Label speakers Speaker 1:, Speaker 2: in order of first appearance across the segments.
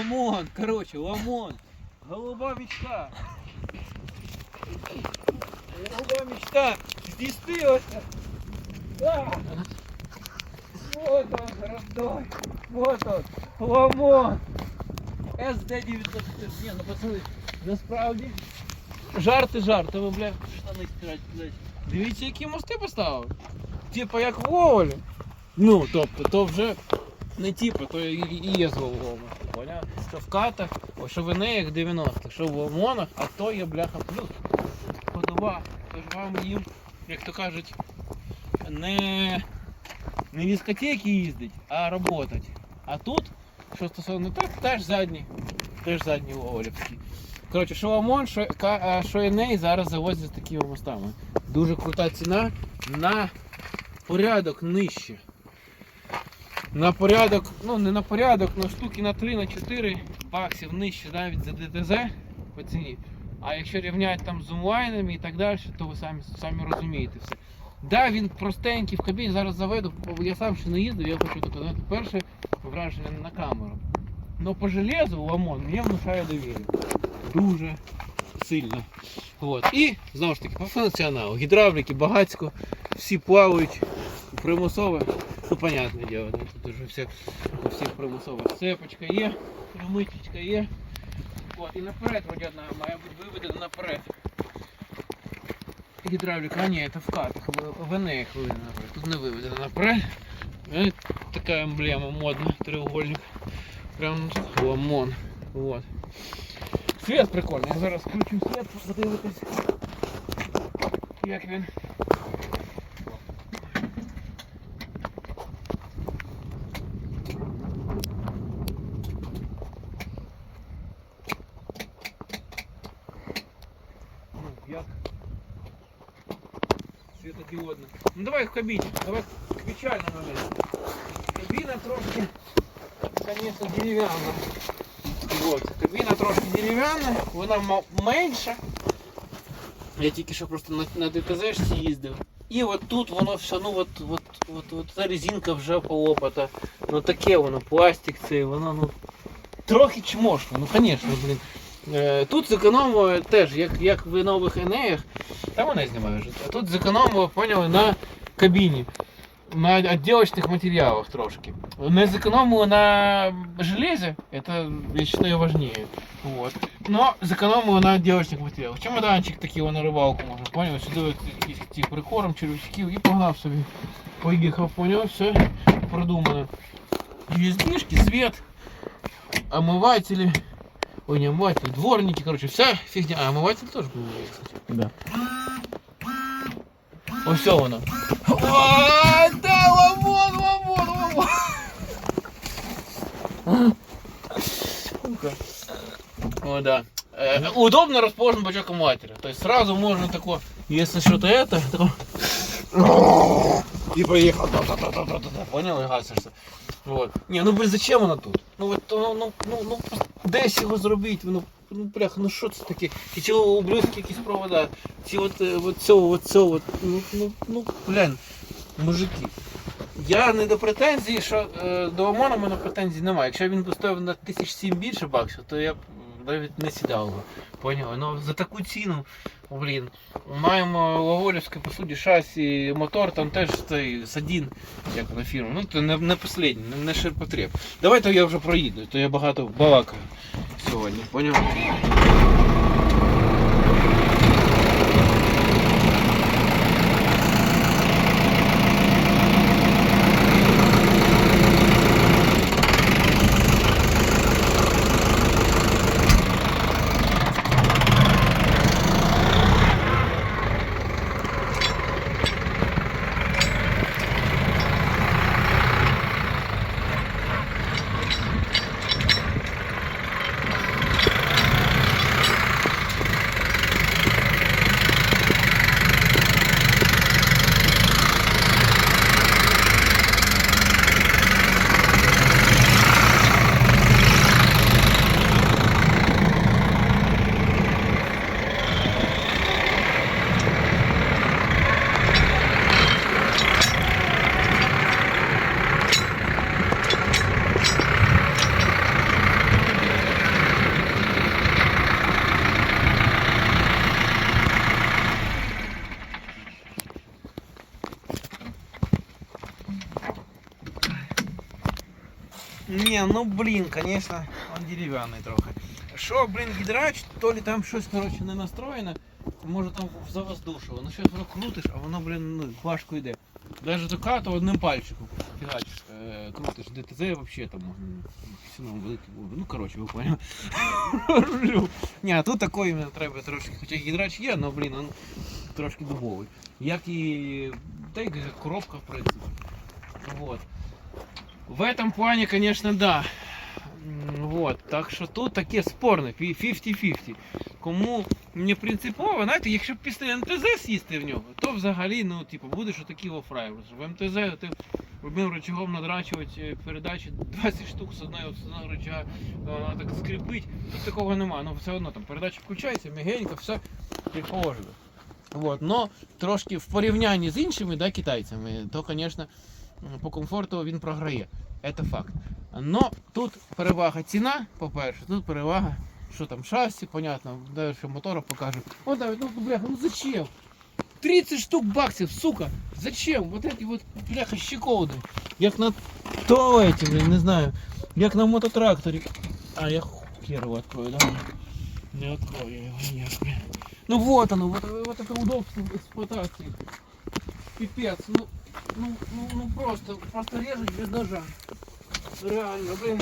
Speaker 1: Ламон, короче, ламон. Голуба мечта. Голуба мечта. Здесь ты вот. Да. Вот он, родной. Вот он. Ламон. СД-900. Не, ну пацани, насправді. Жарти жартами, бля, штани стирать, блядь. Дивіться, які мости поставив. Типа як в Оволі. Ну, тобто, то вже не типу, то і, є з Вовгом. Поняв? Що в катах, о, що в Енеях 90-х, що в ОМОНах, а то є бляха плюс. Ходова. Тож вам їм, як то кажуть, не, не дискотеки їздить, а роботать. А тут, що стосовно так, теж задні. Теж задні Оволівські. Коротше, що ОМОН, що, а що Еней зараз завозять з такими мостами. Дуже крута ціна на порядок нижче. На порядок, ну не на порядок, але штуки на 3 на 4 баксів нижче навіть за ДТЗ по ціні. А якщо рівняти там з онлайнами і так далі, то ви самі, самі розумієте все. Да, він простенький в кабіні, зараз заведу, я сам ще не їздив, я хочу так сказати перше враження на камеру. Но по железу ламон мені внушає довір'я. Дуже сильно. От. І знову ж таки, по функціоналу. Гідравліки, багацько, всі плавають, примусове. Ну, понятне діло, да, тут уже все, у всіх примусове. Цепочка є, примичечка є. От, і наперед вроді одна має бути виведена наперед. Гідравліка, а ні, це в катах, в- в Енеях виведена наперед. Тут не виведена наперед. Е, Така емблема модна, треугольник. Прям ламон. Вот. Свет прикольний. Я зараз включу свет, подивитись. Як він. Світодіодно. Ну давай в кабіні, давай к печальному моменту. Кабіна трошки, конечно, дерев'яна. Вот, кабіна трошки дерев'яна, вона менша. Я тільки що просто на, на ДТЗ їздив. І от тут воно все, ну от, от, от, от ця резинка вже полопата. Ну таке воно, пластик цей, воно ну трохи чмошно, ну звісно, блін. Е, Тут зекономили теж, як, як в нових Енеях, там вона знімає вже. А тут зекономили, поняли, на кабіні. На отделочных материалах трошки. Не зекономили на железе, это я считаю важнее. Вот. Но зекономили на отделочных материалах. Чемоданчик такий на рибалку можна, поняв? Сюди от якийсь ці прикорм, червячків і погнав собі. Поїхав, поняв, все продумано. USB-шки, свет, омыватели. Ой, не омыватели, дворники, короче, вся фигня. А омыватель тоже был, кстати.
Speaker 2: Да.
Speaker 1: Ось все воно. Ой, да, ламон, ламон, ламон. О, да. Э, удобно расположен бачок матери. То есть сразу можно такое, если что-то это, тако... и поехал. Да-да-да-да-да-да. Понял, и гасишся. Вот. Не, ну блин, зачем воно тут? Ну вот, ну, ну, ну, ну десь його зробити, ну, ну бляха, ну що це таке? І ці ублюдки якісь провода, ці от, е, от цього, от цього, от, ну, ну, ну, блін, мужики. Я не до претензій, що е, до ОМОНа в мене претензій немає. Якщо він би на тисяч сім більше баксів, то я б навіть не сідав Поняли? Ну за таку ціну, блін, маємо Логорівське, по суті, шасі, мотор, там теж цей садін, як на фірму. Ну, це не, не последній, не, не ширпотреб. Давайте я вже проїду, то я багато балакаю сьогодні, поняв? Ну блін, конечно, он дерев'яний трохи. Що, блін, гідрач, то ли там щось, коротше, не настроєне, може там завоздушило. Ну щось воно крутиш, а воно, блін, ну, важко йде. Даже до кату одним пальчиком фігачиш, е, крутиш. ДТЗ вообще там можна великий. Ну, коротше, ви поняли. Ржу. Ні, а тут такої мені треба трошки, хоча гідрач є, але, блін, він трошки дубовий. Як і, та й коробка, в принципі. Вот. В этом плане, конечно, да. М, Вот. Так що тут таке спорне, фі- 50-50. Кому не принципово, знаєте, якщо б після МТЗ сісти в нього, то взагалі, ну, типу, будеш отакий офрайвер. В МТЗ ти любим рычагом надрачувати е, передачі 20 штук з одного з одного рычага, вона так скрипить, тут такого нема. Ну все одно там передача включається, мягенько, все як положено. Вот. Но трошки в порівнянні з іншими да, китайцями, то, звісно, по комфорту він програє. Це факт. Но тут перевага ціна, по-перше, тут перевага, що там шасі, понятно, далі що мотора покаже. О, Давид, ну бляха, ну зачем? 30 штук баксів, сука! Зачем? Вот эти вот, бляха, щеколды. Як на туалеті, блин, не знаю. Як на мототракторі. А, я хер его открою, да? Не открою я его, нет, блин. Ну вот оно, вот, вот это удобство эксплуатации. Пипец, ну, ну, ну, ну просто, просто режут без ножа. Реально, блин.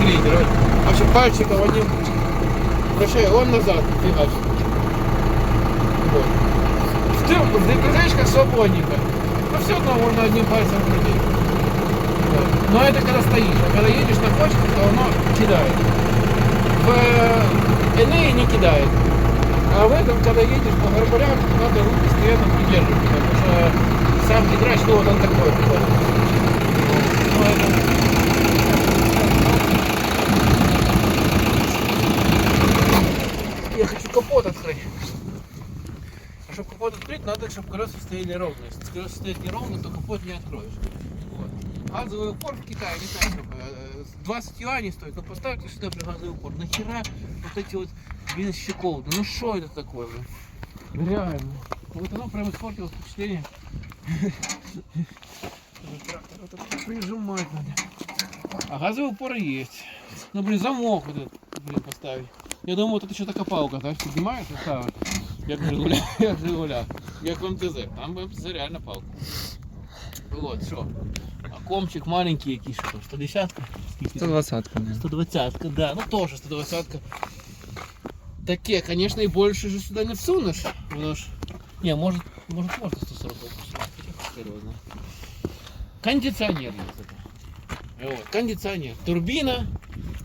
Speaker 1: Вот гидроусилитель. вот. Вообще пальчиком одним. Вращай, он назад, фигач. Вот. В тыл, в ДПЗшках свободненько. Но все равно можно одним пальцем крутить. Вот. Но это когда стоишь, а когда едешь на кочке, то оно кидает. В Энее не кидает. А в этом, когда едешь по горбулям, надо руки постоянно придерживать, потому что сам гидрач, ну вот он такой. Вот. Ну, это- Я хочу капот открыть. А чтобы капот открыть, надо, чтобы колеса стояли ровно. Если колеса стоят неровно, то капот не откроешь. Вот. Газовый упор в Китае, не знаю сколько, э, 20 юаней стоит, но поставьте сюда при газовый упор. Нахера вот эти вот блин, щеколды? Ну что это такое, блин? Реально. Вот оно прям испортило впечатление. Прижимать надо. А газовый упор есть. Ну блин, замок вот этот, блин, поставить. Я думаю, вот это еще така палка, так? Піднімаєш і ставиш. Як Жигуля, як Жигуля. Як в МТЗ. Там в МТЗ реально палка. Вот, що. А комчик маленький який, що там, 110 Скільки?
Speaker 2: 120 не.
Speaker 1: 120 да, ну тоже 120 Таке, конечно, и больше же сюда не всунешь. Воно ж... Не, может, может можно 140 всунуть. хотя хер его знает. Кондиционер есть это. Вот, кондиционер. Турбина,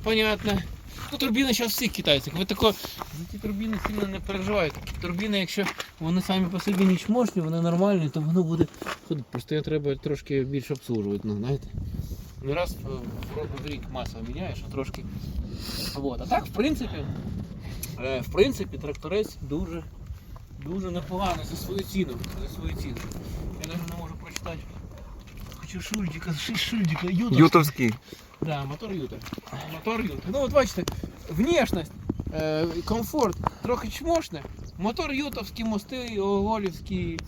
Speaker 1: понятно. Ну, турбіни зараз всіх китайців. Ви тако за ті турбіни сильно не переживайте. Турбіни, якщо вони самі по собі не чмошні, вони нормальні, то воно буде ходити. Просто його треба трошки більше обслужувати, ну, знаєте. Не раз в, рік масло міняєш, а трошки. Вот. А так, в принципі, е, в принципі, тракторець дуже, дуже непоганий за свою ціну. За свою ціну. Я навіть не можу прочитати. Хочу шульдика, ши- шульдика, ютовський.
Speaker 2: Ютовський.
Speaker 1: Да, мотор Юта. Мотор Юта. Ну от бачите, внешність, е, комфорт трохи чмошне. Мотор ютовський, мости, оголівські,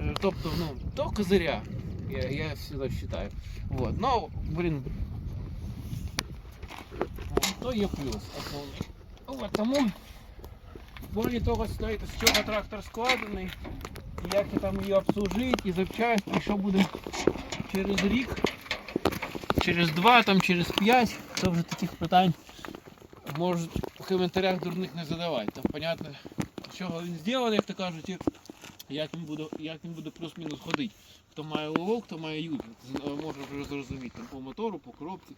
Speaker 1: е, тобто, ну, то козиря. Я, я всегда считаю. Вот. Но, блин, то є плюс. основний. От, тому в плані того стоїть, з чого трактор складений, і як і там її обслужити, і запчасти, і що буде через рік через два, там через п'ять, то вже таких питань можуть в коментарях дурних не задавати. Там понятно, з чого він зроблений, як то кажуть, і як він буде, як він буде плюс-мінус ходити. Хто має ловок, хто має ют, з- може вже зрозуміти там, по мотору, по коробці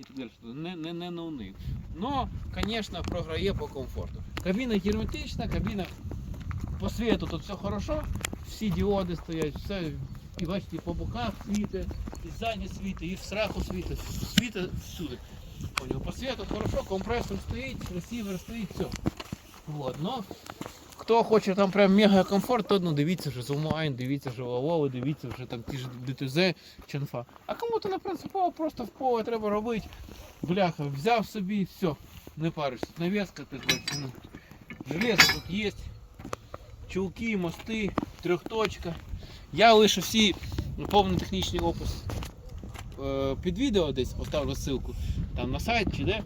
Speaker 1: і так далі. Не, не, не ноунейм. Но, звісно, програє по комфорту. Кабіна герметична, кабіна по світу тут все хорошо, всі діоди стоять, все, і бачите, і по боках світи, і ззаді світи, і в сраку світи, світи всюди. По світу хорошо, компресор стоїть, ресівер стоїть, все. Вот, но хто хоче там прям мега комфорт, то ну, дивіться вже Зумайн, дивіться вже Лавови, дивіться вже там ті ж ДТЗ, Ченфа. А кому-то на принципово просто в поле треба робити. Бляха, взяв собі, все, не паришся. Навеска ти ну. Железо тут є. Чулки, мости, трьохточка. Я лише всі ну, повний технічний опис е, під відео десь поставлю ссылку там на сайт чи де.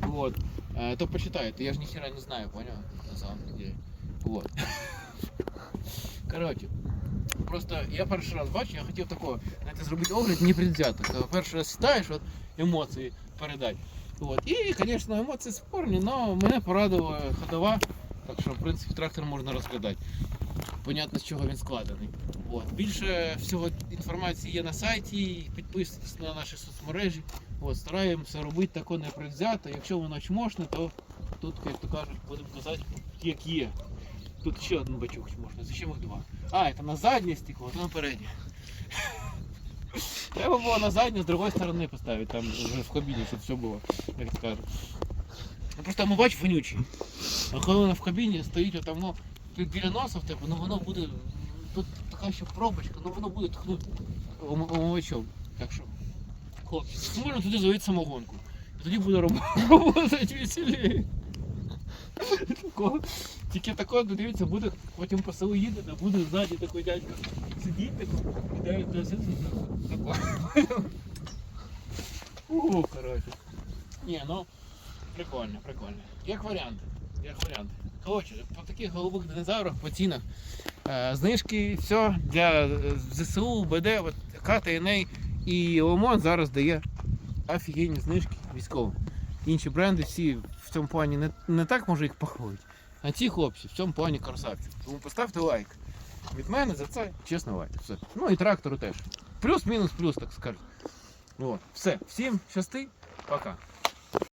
Speaker 1: Вот. Е, то почитайте, я ж ніхера не знаю, понял? На самом деле. Вот. Короче. Просто я перший раз бачу, я хотів такого, знаєте, зробити огляд не предвзято. Перший раз сідаєш, от емоції передати. Вот. І, звісно, емоції спорні, але мене порадувала ходова. Так що, в принципі, трактор можна розглядати. Понятно, з чого він складений. От. Більше всього інформації є на сайті. Підписуйтесь на наші соцмережі. От, стараємося робити тако не предвзято. Якщо воно чмошне, то тут, як то кажуть, будемо казати, як є. Тут ще один бачок можна, зачем їх два? А, це на заднє стекло, це на переднє. Треба було на заднє з другої сторони поставити, там вже в кабіні, щоб все було, як то кажуть. Ну просто ми бачимо вонючий. А коли воно в кабіні стоїть отам, ну, біля носа в тебе, ну воно буде. Тут така ще пробочка, ну воно буде тхнути ом- омивачом. Так що, хлопці, можна туди залити самогонку. І тоді буде роботи веселіше. Тільки такого, ну, дивіться, буде потім по селу їдете, буде ззаді такий дядько сидіть тако, і дають до тако. У, коротше. Ні, ну, прикольно, прикольно. Як варіант. Як варіант. Коротше, по таких голубих динозаврах, по цінах. Е, знижки, все для е, ЗСУ, БД, от КТНА і ОМОН зараз дає офігенні знижки військовим. Інші бренди всі в цьому плані не, не так може їх похвалити. А ці хлопці в цьому плані красавці. Тому поставте лайк. Від мене за це чесно лайк. Все. Ну і трактору теж. Плюс-мінус плюс, так скажуть. От. Все. Всім щасти. Пока.